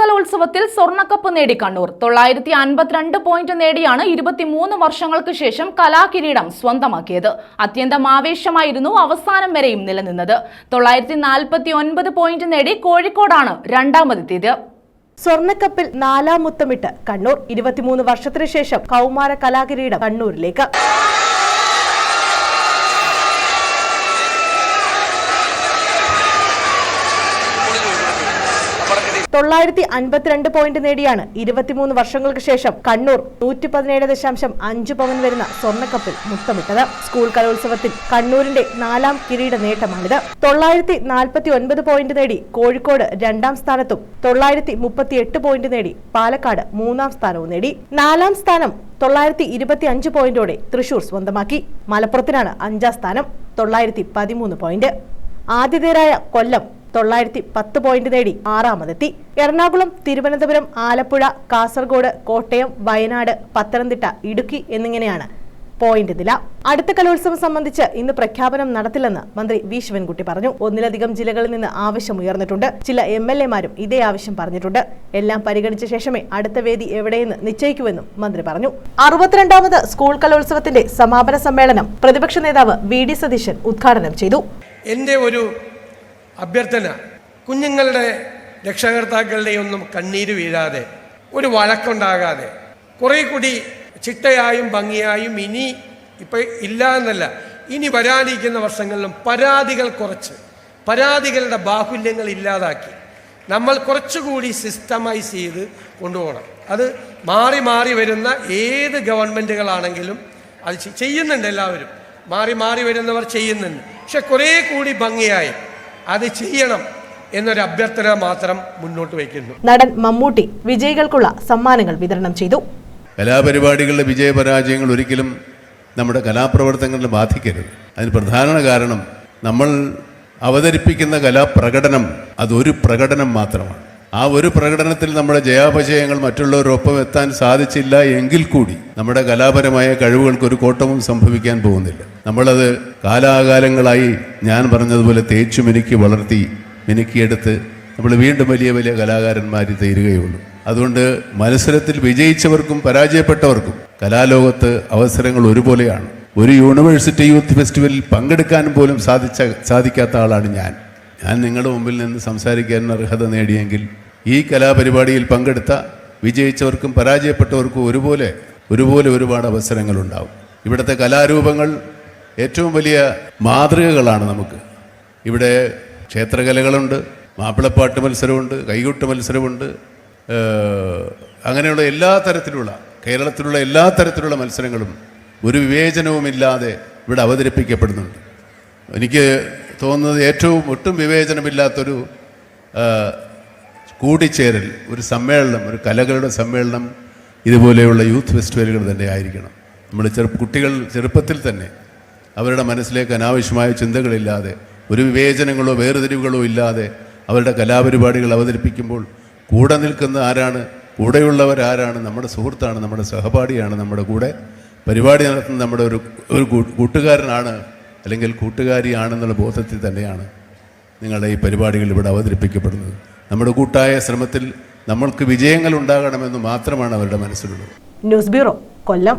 കലോത്സവത്തിൽ സ്വർണക്കപ്പ് നേടി കണ്ണൂർ. തൊള്ളായിരത്തി അൻപത്തിരണ്ട് പോയിന്റ് നേടിയാണ് ഇരുപത്തിമൂന്ന് വർഷങ്ങൾക്ക് ശേഷം കലാകിരീടം സ്വന്തമാക്കിയത്. അത്യന്തം ആവേശമായിരുന്നു അവസാനം വരെയും നിലനിന്നത്. തൊള്ളായിരത്തി നാൽപ്പത്തി ഒൻപത് പോയിന്റ് നേടി കോഴിക്കോടാണ് രണ്ടാമതെത്തിയത്. സ്വർണക്കപ്പിൽ നാലാം മുത്തമിട്ട് കണ്ണൂർ. ഇരുപത്തിമൂന്ന് വർഷത്തിനു ശേഷം കൗമാര കലാകിരീടം കണ്ണൂരിലേക്ക്. തൊള്ളായിരത്തി അൻപത്തിരണ്ട് പോയിന്റ് നേടിയാണ് ഇരുപത്തിമൂന്ന് വർഷങ്ങൾക്ക് ശേഷം കണ്ണൂർ നൂറ്റി പതിനേഴ് ദശാംശം അഞ്ച് പവൻ വരുന്ന സ്വർണക്കപ്പിൽ മുത്തമിട്ടത് സ്കൂൾ കലോത്സവത്തിൽ കണ്ണൂരിന്റെ നാലാം കിരീട നേട്ടമാണിത്. തൊള്ളായിരത്തി നാൽപ്പത്തി ഒൻപത് പോയിന്റ് നേടി കോഴിക്കോട് രണ്ടാം സ്ഥാനത്തും തൊള്ളായിരത്തി മുപ്പത്തി എട്ട് പോയിന്റ് നേടി പാലക്കാട് മൂന്നാം സ്ഥാനവും നേടി. നാലാം സ്ഥാനം തൊള്ളായിരത്തി ഇരുപത്തി അഞ്ച് പോയിന്റോടെ തൃശൂർ സ്വന്തമാക്കി. മലപ്പുറത്തിനാണ് അഞ്ചാം സ്ഥാനം തൊള്ളായിരത്തി പതിമൂന്ന് പോയിന്റ് ആതിഥേയരായ കൊല്ലം തൊള്ളായിരത്തി പത്ത് പോയിന്റ് നേടി ആറാമതെത്തി. എറണാകുളം തിരുവനന്തപുരം ആലപ്പുഴ കാസർഗോഡ് കോട്ടയം വയനാട് പത്തനംതിട്ട ഇടുക്കി എന്നിങ്ങനെയാണ് പോയിന്റ് നില. അടുത്ത കലോത്സവം സംബന്ധിച്ച് ഇന്ന് പ്രഖ്യാപനം നടത്തില്ലെന്ന് മന്ത്രി വി. ശിവൻകുട്ടി പറഞ്ഞു. ഒന്നിലധികം ജില്ലകളിൽ നിന്ന് ആവശ്യം ഉയർന്നിട്ടുണ്ട്. ചില എം എൽ എമാരും ഇതേ ആവശ്യം പറഞ്ഞിട്ടുണ്ട്. എല്ലാം പരിഗണിച്ച ശേഷമേ അടുത്ത വേദി എവിടെയെന്ന് നിശ്ചയിക്കുമെന്നും മന്ത്രി പറഞ്ഞു. അറുപത്തിരണ്ടാമത് സ്കൂൾ കലോത്സവത്തിന്റെ സമാപന സമ്മേളനം പ്രതിപക്ഷ നേതാവ് വി. ഡി. സതീശൻ ഉദ്ഘാടനം ചെയ്തു. എന്റെ ഒരു അഭ്യർത്ഥന. കുഞ്ഞുങ്ങളുടെ രക്ഷകർത്താക്കളുടെ ഒന്നും കണ്ണീര് വീഴാതെ ഒരു വഴക്കുണ്ടാകാതെ കുറേ കൂടി ചിട്ടയായും ഭംഗിയായും ഇനി ഇപ്പം ഇല്ല എന്നല്ല ഇനി വരാനിരിക്കുന്ന വർഷങ്ങളിലും പരാതികൾ കുറച്ച് പരാതികളുടെ ബാഹുല്യങ്ങൾ ഇല്ലാതാക്കി നമ്മൾ കുറച്ചുകൂടി സിസ്റ്റമൈസ് ചെയ്ത് കൊണ്ടുപോകണം. അത് മാറി മാറി വരുന്ന ഏത് ഗവൺമെന്റുകളാണെങ്കിലും അത് ചെയ്യുന്നുണ്ട് എല്ലാവരും. മാറി മാറി വരുന്നവർ ചെയ്യുന്നുണ്ട്. പക്ഷെ കുറേ കൂടി ഭംഗിയായി അത് ചെയ്യണം എന്നൊരു അഭ്യർത്ഥന മാത്രം മുന്നോട്ട് വയ്ക്കുന്നു. നടൻ മമ്മൂട്ടി വിജയികൾക്കുള്ള സമ്മാനങ്ങൾ വിതരണം ചെയ്തു. കലാപരിപാടികളുടെ വിജയപരാജയങ്ങൾ ഒരിക്കലും നമ്മുടെ കലാപ്രവർത്തനങ്ങളെ ബാധിക്കരുത്. അതിന് പ്രധാന കാരണം നമ്മൾ അവതരിപ്പിക്കുന്ന കലാപ്രകടനം അതൊരു പ്രകടനം മാത്രമാണ്. ആ ഒരു പ്രകടനത്തിൽ നമ്മുടെ ജയാപജയങ്ങൾ മറ്റുള്ളവരൊപ്പം എത്താൻ സാധിച്ചില്ല എങ്കിൽ കൂടി നമ്മുടെ കലാപരമായ കഴിവുകൾക്ക് ഒരു കോട്ടവും സംഭവിക്കാൻ പോകുന്നില്ല. നമ്മളത് കാലാകാലങ്ങളായി ഞാൻ പറഞ്ഞതുപോലെ തേച്ചു മിനുക്കി വളർത്തി മിനുക്കിയെടുത്ത് നമ്മൾ വീണ്ടും വലിയ വലിയ കലാകാരന്മാർ തീരുകയുള്ളൂ. അതുകൊണ്ട് മത്സരത്തിൽ വിജയിച്ചവർക്കും പരാജയപ്പെട്ടവർക്കും കലാലോകത്ത് അവസരങ്ങൾ ഒരുപോലെയാണ്. ഒരു യൂണിവേഴ്സിറ്റി യൂത്ത് ഫെസ്റ്റിവലിൽ പങ്കെടുക്കാൻ പോലും സാധിച്ച സാധിക്കാത്ത ആളാണ് ഞാൻ. ഞാൻ നിങ്ങളുടെ മുമ്പിൽ നിന്ന് സംസാരിക്കാൻ അർഹത നേടിയെങ്കിൽ ഈ കലാപരിപാടിയിൽ പങ്കെടുത്ത വിജയിച്ചവർക്കും പരാജയപ്പെട്ടവർക്കും ഒരുപോലെ ഒരുപോലെ ഒരുപാട് അവസരങ്ങളുണ്ടാവും. ഇവിടുത്തെ കലാരൂപങ്ങൾ ഏറ്റവും വലിയ മാതൃകകളാണ് നമുക്ക്. ഇവിടെ ക്ഷേത്രകലകളുണ്ട് മാപ്പിളപ്പാട്ട് മത്സരമുണ്ട് കൈകൊട്ട് മത്സരമുണ്ട് അങ്ങനെയുള്ള എല്ലാ തരത്തിലുള്ള കേരളത്തിലുള്ള എല്ലാ തരത്തിലുള്ള മത്സരങ്ങളും ഒരു വിവേചനവുമില്ലാതെ ഇവിടെ അവതരിപ്പിക്കപ്പെടുന്നുണ്ട്. എനിക്ക് തോന്നുന്നത് ഏറ്റവും ഒട്ടും വിവേചനമില്ലാത്തൊരു കൂടിച്ചേരൽ ഒരു സമ്മേളനം ഒരു കലകളുടെ സമ്മേളനം ഇതുപോലെയുള്ള യൂത്ത് ഫെസ്റ്റിവലുകൾ തന്നെ ആയിരിക്കണം. നമ്മൾ ചെറു കുട്ടികൾ ചെറുപ്പത്തിൽ തന്നെ അവരുടെ മനസ്സിലേക്ക് അനാവശ്യമായ ചിന്തകളില്ലാതെ ഒരു വിവേചനങ്ങളോ വേർതിരിവുകളോ ഇല്ലാതെ അവരുടെ കലാപരിപാടികൾ അവതരിപ്പിക്കുമ്പോൾ കൂടെ നിൽക്കുന്ന ആരാണ് കൂടെയുള്ളവരാരാണ് നമ്മുടെ സുഹൃത്താണ് നമ്മുടെ സഹപാഠിയാണ് നമ്മുടെ കൂടെ പരിപാടി നടത്തുന്ന നമ്മുടെ ഒരു ഒരു കൂട്ടുകാരനാണ് അല്ലെങ്കിൽ കൂട്ടുകാരിയാണെന്നുള്ള ബോധത്തിൽ തന്നെയാണ് നിങ്ങളുടെ ഈ പരിപാടികൾ ഇവിടെ അവതരിപ്പിക്കപ്പെടുന്നത്. നമ്മുടെ കൂട്ടായ ശ്രമത്തിൽ നമ്മൾക്ക് വിജയങ്ങൾ ഉണ്ടാകണമെന്ന് മാത്രമാണ് അവരുടെ മനസ്സിലുള്ളത്. News bureau Kollam.